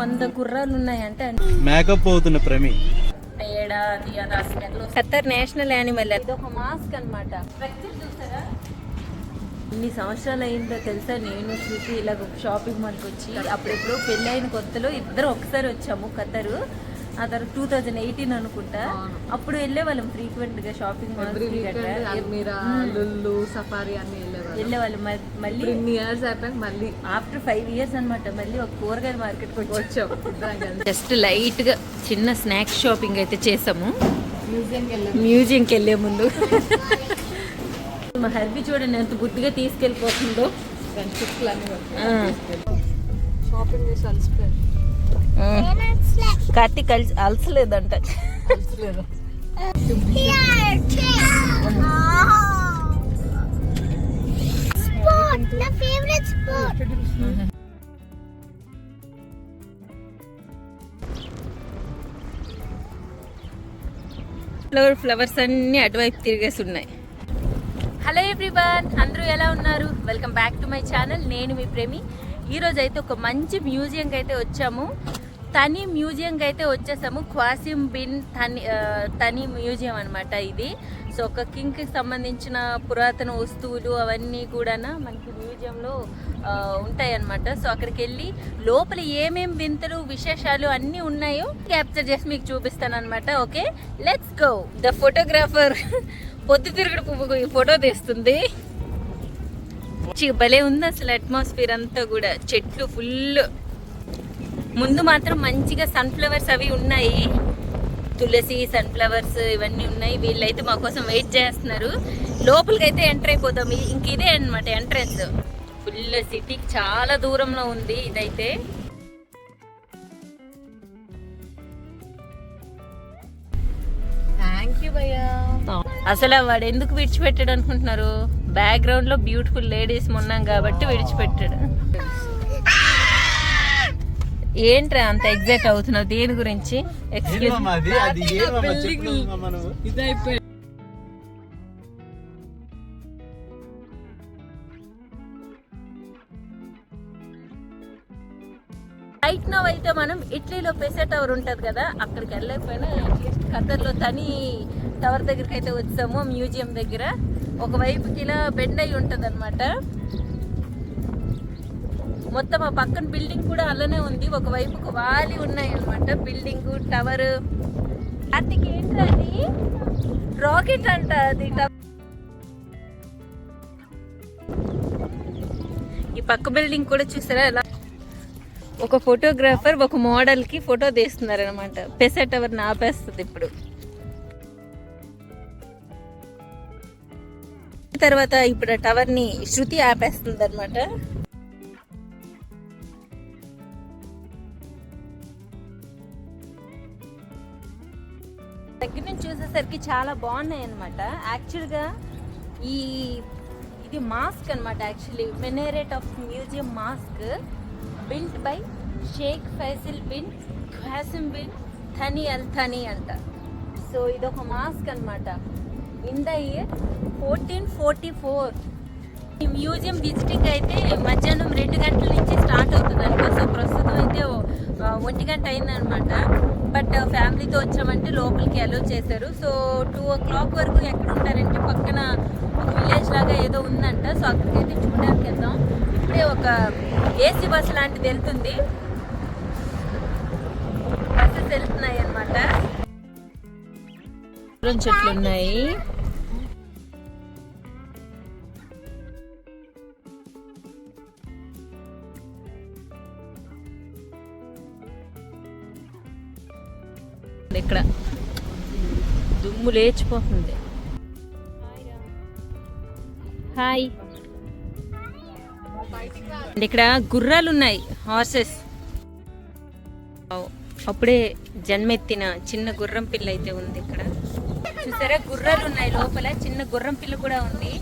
వంద గుర్రాలు ఉన్నాయంటే మేకప్ అవుతున్న ప్రమి. ఏడాది ఖత్తర్ నేషనల్ యానిమల్ ఇది ఒక మాస్క్ అనమాట చూసారా? ఇన్ని సంవత్సరాలు అయిందో తెలుసా? నేను శృతి ఇలా షాపింగ్ మాల్కి వచ్చి అప్పుడెప్పుడు పెళ్ళి అయిన కొత్తలో ఇద్దరు ఒకసారి వచ్చాము ఖత్తరు. ఆ తర్వాత టూ థౌజండ్ ఎయిటీన్ అనుకుంటా. అప్పుడు వెళ్ళే వాళ్ళం ఫ్రీక్వెంట్గా షాపింగ్ లుల్లు సఫారీ అన్ని వెళ్ళేవారు వెళ్ళే వాళ్ళు మళ్ళీ ఇన్ని ఇయర్స్ అయిపోయాక మళ్ళీ ఆఫ్టర్ ఫైవ్ ఇయర్స్ అన్నమాట మళ్ళీ ఒక కూరగాయల మార్కెట్కి వచ్చి. వచ్చాం. జస్ట్ లైట్గా చిన్న స్నాక్స్ షాపింగ్ అయితే చేసాము. మ్యూజియంకి వెళ్ళాం. ముందు. మా హర్బీ చూడండి ఎంత బుద్ధిగా తీసుకెళ్ళిపోతుందో. షాపింగ్ చేసి అలసిపోయారు కార్తీక్ కలిసి అలసలేదంట. ఫ్లవర్ ఫ్లవర్స్ అన్ని అటువైపు తిరిగేసి ఉన్నాయి. హలో ఎవ్రీవన్ అందరూ ఎలా ఉన్నారు? Welcome back to my channel నేను మీ ప్రేమి. ఈరోజు అయితే ఒక మంచి మ్యూజియంకి అయితే వచ్చాము. తని మ్యూజియంకి అయితే వచ్చేసాము. క్వాసిం బిన్ తని తని మ్యూజియం అనమాట ఇది. సో ఒక కింగ్కి సంబంధించిన పురాతన వస్తువులు అవన్నీ కూడా మనకి మ్యూజియంలో ఉంటాయి అన్నమాట సో అక్కడికి వెళ్ళి లోపల ఏమేం వింతలు విశేషాలు అన్నీ ఉన్నాయో క్యాప్చర్ చేసి మీకు చూపిస్తాను అనమాట okay let's go the photographer పొద్దుతిరుగుడు ఈ ఫోటో తీస్తుంది. భలే ఉంది అసలు అట్మాస్ఫియర్ అంతా కూడా. చెట్లు ఫుల్ ముందు మాత్రం మంచిగా సన్ఫ్లవర్స్ అవి ఉన్నాయి. తులసి సన్ఫ్లవర్స్ ఇవన్నీ ఉన్నాయి. వీళ్ళైతే మా కోసం వెయిట్ చేస్తున్నారు. లోపలికైతే ఎంటర్ అయిపోతాం ఇంక ఇదే అనమాట ఎంట్రన్స్ ఫుల్ సిటీకి చాలా దూరంలో ఉంది ఇదైతే. థ్యాంక్ యూ భయ్యా. అసలు వాడు ఎందుకు విడిచిపెట్టాడు అనుకుంటున్నారు? బ్యాక్గ్రౌండ్లో బ్యూటిఫుల్ లేడీస్ ఉన్నాం కాబట్టి విడిచిపెట్టాడు. ఏంట్రా అంత ఎగ్జైట్ అవుతున్నావు? దేని గురించి? ఎక్స్క్యూజ్ రైట్ నవ్ అయితే మనం ఇటలీలో పెసే టవర్ ఉంటది కదా అక్కడికి వెళ్ళకపోయినా అట్లీస్ట్ ఖతర్లో తని టవర్ దగ్గరికి అయితే వచ్చాము మ్యూజియం దగ్గర. ఒకవైపుకి ఇలా బెండ్ అయి ఉంటది అనమాట మొత్తం ఆ పక్కన బిల్డింగ్ కూడా అలానే ఉంది. ఒకవైపుకు వాలి ఉన్నాయి అనమాట బిల్డింగ్ టవర్. అతికి ఏంట్రా అది? రాకెట్ అంట అది టవర్. ఈ పక్క బిల్డింగ్ కూడా చూసారా? ఎలా? ఒక ఫోటోగ్రాఫర్ ఒక మోడల్కి ఫోటో తీస్తున్నారు అనమాట పెసా టవర్ ఆపేస్తుంది ఇప్పుడు. తర్వాత ఇప్పుడు ఆ టవర్ని శృతి ఆపేస్తుంది అనమాట దగ్గర నుంచి చూసేసరికి చాలా బాగున్నాయి అనమాట యాక్చువల్గా ఈ ఇది మాస్క్ అనమాట actually minaret of museum mosque built by Sheikh Faisal bin Qasim bin Thani Al Thani అంట. సో ఇది ఒక మాస్క్ అనమాట in the year fourteen forty four ఈ మ్యూజియం విజిటింగ్ అయితే మధ్యాహ్నం రెండు గంటల నుంచి స్టార్ట్ అవుతుంది అంట సో ప్రస్తుతం అయితే ఒంటి గంట అయిందనమాట బట్ ఫ్యామిలీతో వచ్చామంటే లోపలికి అలో చేశారు. సో టూ ఓ క్లాక్ వరకు ఎక్కడ ఉంటారంటే పక్కన ఒక విలేజ్ లాగా ఏదో ఉందంట. సో అక్కడికైతే చూడడానికి వెళ్దాం. ఇప్పుడే ఒక ఏసీ బస్ లాంటిది వెళ్తుంది. బస్సెస్ వెళ్తున్నాయి అనమాట చెట్లు ఉన్నాయి. ఇక్కడ దుమ్ము లేచిపోతుంది. హాయ్ అండ్ ఇక్కడ గుర్రాలు ఉన్నాయి హార్సెస్ అప్పుడే జన్మెత్తిన చిన్న గుర్రం పిల్ల అయితే ఉంది ఇక్కడ. చూసారా? గుర్రాలు ఉన్నాయి లోపల చిన్న గుర్రం పిల్ల కూడా ఉంది.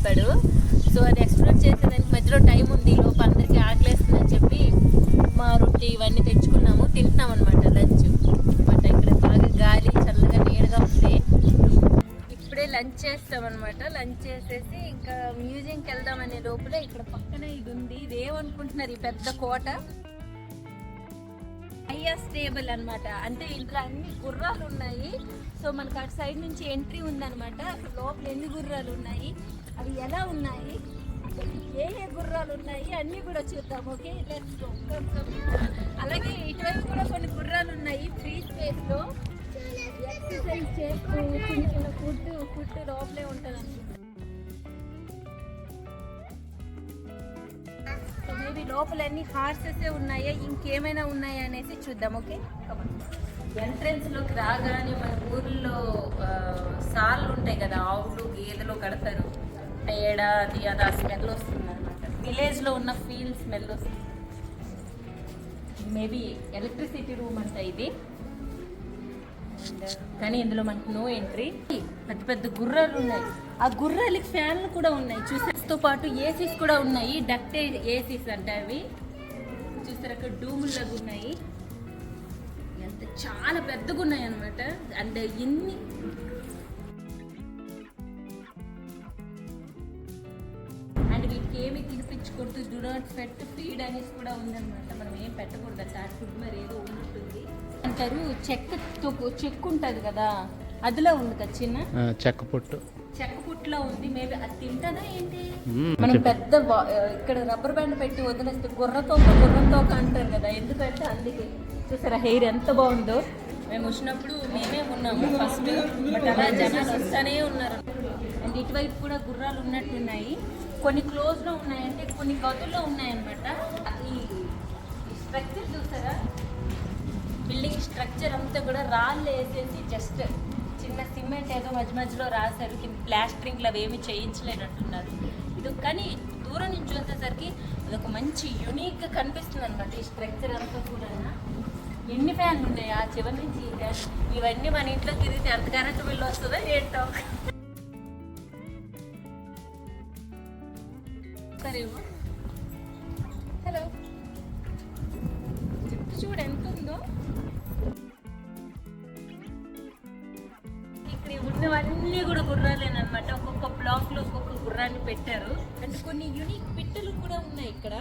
చెప్పాడు సో అది ఎక్స్ప్లోర్ చేసేదానికి మధ్యలో టైం ఉంది. లోపల అందరికీ ఆకలేస్తుందని చెప్పి మా రొట్టి ఇవన్నీ తెచ్చుకున్నాము. తింటున్నాం అనమాట లంచ్. బట్ ఇక్కడ బాగా గాలి చల్లగా నీడగా ఉంది. ఇప్పుడే లంచ్ చేస్తాం అనమాట లంచ్ చేసేసి ఇంకా మ్యూజియంకి వెళ్దామనే లోపల ఇక్కడ పక్కనే ఇది ఉంది. ఇదేమనుకుంటున్నారు ఈ పెద్ద కోట? అయ్యా స్టేబుల్ అన్నమాట. అంటే ఇంట్లో అన్ని గుర్రాలు ఉన్నాయి. సో మనకు అటు సైడ్ నుంచి ఎంట్రీ ఉందన్నమాట. అసలు లోపల ఎన్ని గుర్రాలు ఉన్నాయి? అవి ఎలా ఉన్నాయి? ఏ ఏ గుర్రాలు ఉన్నాయి? అన్నీ కూడా చూద్దాం ఓకే? అలాగే ఇటువైపు కూడా కొన్ని గుర్రాలు ఉన్నాయి ఫ్రీ స్పేస్లో ఎక్సర్సైజ్ చేస్తూ చిన్న చిన్న ఫుడ్ ఫుడ్ లోపలే ఉంటుంది మేబీ లోపల అన్ని హార్సెస్ ఉన్నాయా? ఇంకేమైనా ఉన్నాయా అనేసి చూద్దాం ఓకే? ఎంట్రన్స్లోకి రాగానే మన ఊర్లో సార్లు ఉంటాయి కదా ఆవులు గేదెలు కడతారు. పేడ అది అది ఆ స్మెల్ వస్తుంది అనమాట విలేజ్లో ఉన్న ఫీల్ స్మెల్ వస్తుంది. మేబీ ఎలక్ట్రిసిటీ రూమ్ అంట ఇది. కానీ ఇందులో మనకు నో ఎంట్రీ పెద్ద పెద్ద గుర్రాలు ఉన్నాయి. ఆ గుర్రాలకి ఫ్యాన్లు కూడా ఉన్నాయి. చూసేతో పాటు ఏసీస్ కూడా ఉన్నాయి. డక్టే ఏసీస్ అంట అవి. చూసారు అక్కడ డూముల్లాగా ఉన్నాయి. ఎంత చాలా పెద్దగా ఉన్నాయి అనమాట అండ్ ఎన్ని తినిపించకూడదు డు నాట్ ఫెట్ ఫీడ్ అనేసి కూడా ఉందన్నమాట. మనం ఏం పెట్టకూడదు. అంట ఫుడ్ మరి ఏదో ఉన్నట్టుంది. అంటారు చెక్కతో చెక్కు ఉంటుంది కదా. అదిలో ఉంది కదా చిన్న? చెక్క పొట్టు. చెక్క పుట్లో ఉంది. మేబీ అది తింటదా ఏంటి? మనం. పెద్ద ఇక్కడ రబ్బర్ బ్యాండ్ పెట్టి వదిలేస్తే గుర్రతోక గుర్రంతోక అంటారు కదా. ఎందుకంటే అందుకే. చూసారా హెయిర్ ఎంత బాగుందో. మేము వచ్చినప్పుడు మేమే ఉన్నాము ఫస్ట్. బట్ అలా జనాలు వస్తానే ఉన్నారు. అండ్ ఇటువైపు కూడా గుర్రాలు ఉన్నట్టున్నాయి. కొన్ని క్లోజ్లో ఉన్నాయంటే కొన్ని గదుల్లో ఉన్నాయన్నమాట. ఈ స్ట్రక్చర్ చూసారా? బిల్డింగ్ స్ట్రక్చర్ అంతా కూడా రాళ్ళు వేసేసి జస్ట్ చిన్న సిమెంట్ ఏదో మధ్య మధ్యలో రాశారు కింద ప్లాస్టరింగ్లు అవి ఏమి చేయించలేనట్టున్నారు. ఇది కానీ దూరం నుంచి చూసేసరికి అదొక మంచి యునిక్గా కనిపిస్తుంది అనమాట ఈ స్ట్రక్చర్ అంతా కూడా ఎన్ని ఫ్యాన్లు ఉన్నాయి? ఆ చివరి నుంచి ఇవన్నీ మన ఇంట్లో తిరిగితే ఎంత కరెంట్ బిల్లు వస్తుందో ఏంటో? సరేమో హలో. చుట్టూ చూడు ఎంత ఉందో ఇక్కడ ఉన్నవన్నీ కూడా గుర్రాలేనమాట ఒక్కొక్క బ్లాక్లో ఒక్కొక్క గుర్రాన్ని పెట్టారు. అండ్ కొన్ని యూనిక్ పిట్టలు కూడా ఉన్నాయి ఇక్కడ.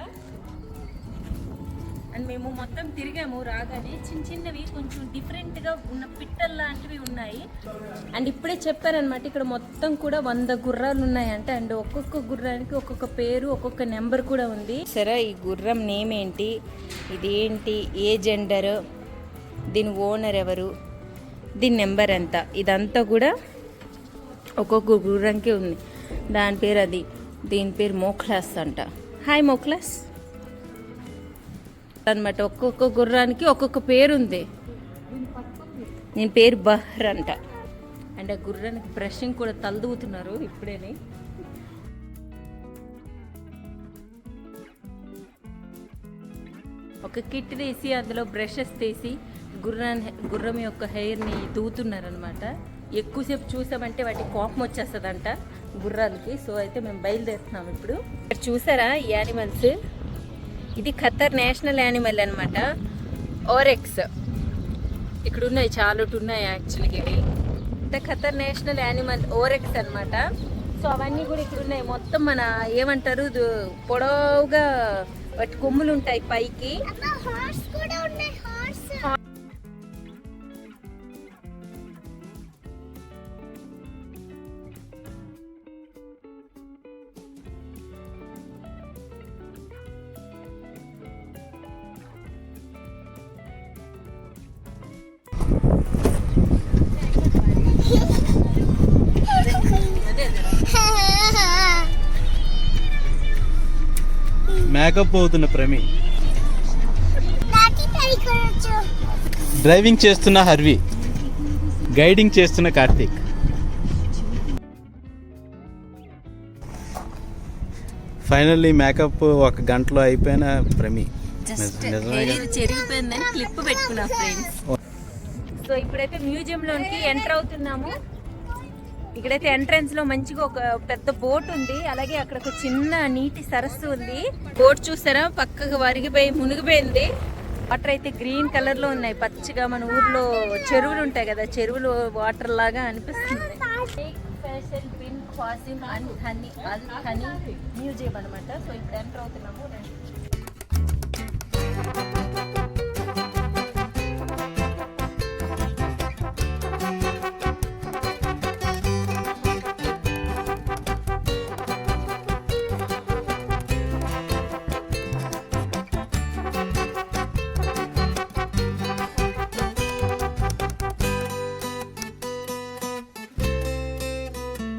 అండ్ మేము మొత్తం తిరిగాము రాగానే. చిన్న చిన్నవి కొంచెం డిఫరెంట్గా ఉన్న పిట్టలు లాంటివి ఉన్నాయి. అండ్ ఇప్పుడే చెప్పారనమాట ఇక్కడ మొత్తం కూడా వంద గుర్రాలు ఉన్నాయంట. అండ్ ఒక్కొక్క గుర్రానికి ఒక్కొక్క పేరు ఒక్కొక్క నెంబర్ కూడా ఉంది. సరే ఈ గుర్రం నేమ్ ఏంటి? ఇది ఏంటి ఏ జెండర్ దీని ఓనర్ ఎవరు? దీని నెంబర్ ఎంత? ఇదంతా కూడా ఒక్కొక్క గుర్రంకి ఉంది. దాని పేరు అది. దీని పేరు మోక్లాస్ అంట. హాయ్ మోక్లాస్ అనమాట ఒక్కొక్క గుర్రానికి ఒక్కొక్క పేరు ఉంది నేను పేరు బహర్ అంట. అండ్ ఆ గుర్రానికి బ్రషింగ్ కూడా తలదూతున్నారు ఇప్పుడేనే. ఒక కిట్ తీసి అందులో బ్రషెస్ తీసి గుర్రాన్ని గుర్రం యొక్క హెయిర్ని దూతున్నారనమాట ఎక్కువసేపు చూసామంటే వాటి కోపం వచ్చేస్తుందంట గుర్రానికి. సో అయితే మేము బయలుదేరుతున్నాం ఇప్పుడు. చూసారా యానిమల్స్? ఇది ఖతర్ నేషనల్ యానిమల్ అనమాట ఓరెక్స్. ఇక్కడ ఉన్నాయి చాలా ఉన్నాయి యాక్చువల్గా ఇవి. The Qatar national animal oryx అన్నమాట. సో అవన్నీ కూడా ఇక్కడ ఉన్నాయి మొత్తం మన ఏమంటారు పొడవుగా వాటి కొమ్ములు ఉంటాయి పైకి. మేకప్ అవుతున్న ప్రమి. డ్రైవింగ్ చేస్తున్న హర్వి. గైడింగ్ చేస్తున్న కార్తీక్. ఫైనల్లీ మేకప్ ఒక గంటలో అయిపోయిన ప్రమి. సో ఇప్పుడైతే మ్యూజియం లోనికి ఎంటర్ అవుతున్నాము. ఇక్కడైతే ఎంట్రన్స్లో మంచిగా ఒక పెద్ద బోట్ ఉంది. అలాగే అక్కడ ఒక చిన్న నీటి సరస్సు ఉంది. బోట్ చూసారా? పక్కకు వరిగిపోయి మునిగిపోయింది. వాటర్ అయితే గ్రీన్ కలర్లో ఉన్నాయి. పచ్చగా మన ఊర్లో చెరువులు ఉంటాయి కదా చెరువులు వాటర్ లాగా అనిపిస్తుంది. మ్యూజియం అనమాట సో ఇప్పుడు ఎంటర్ అవుతున్నాము.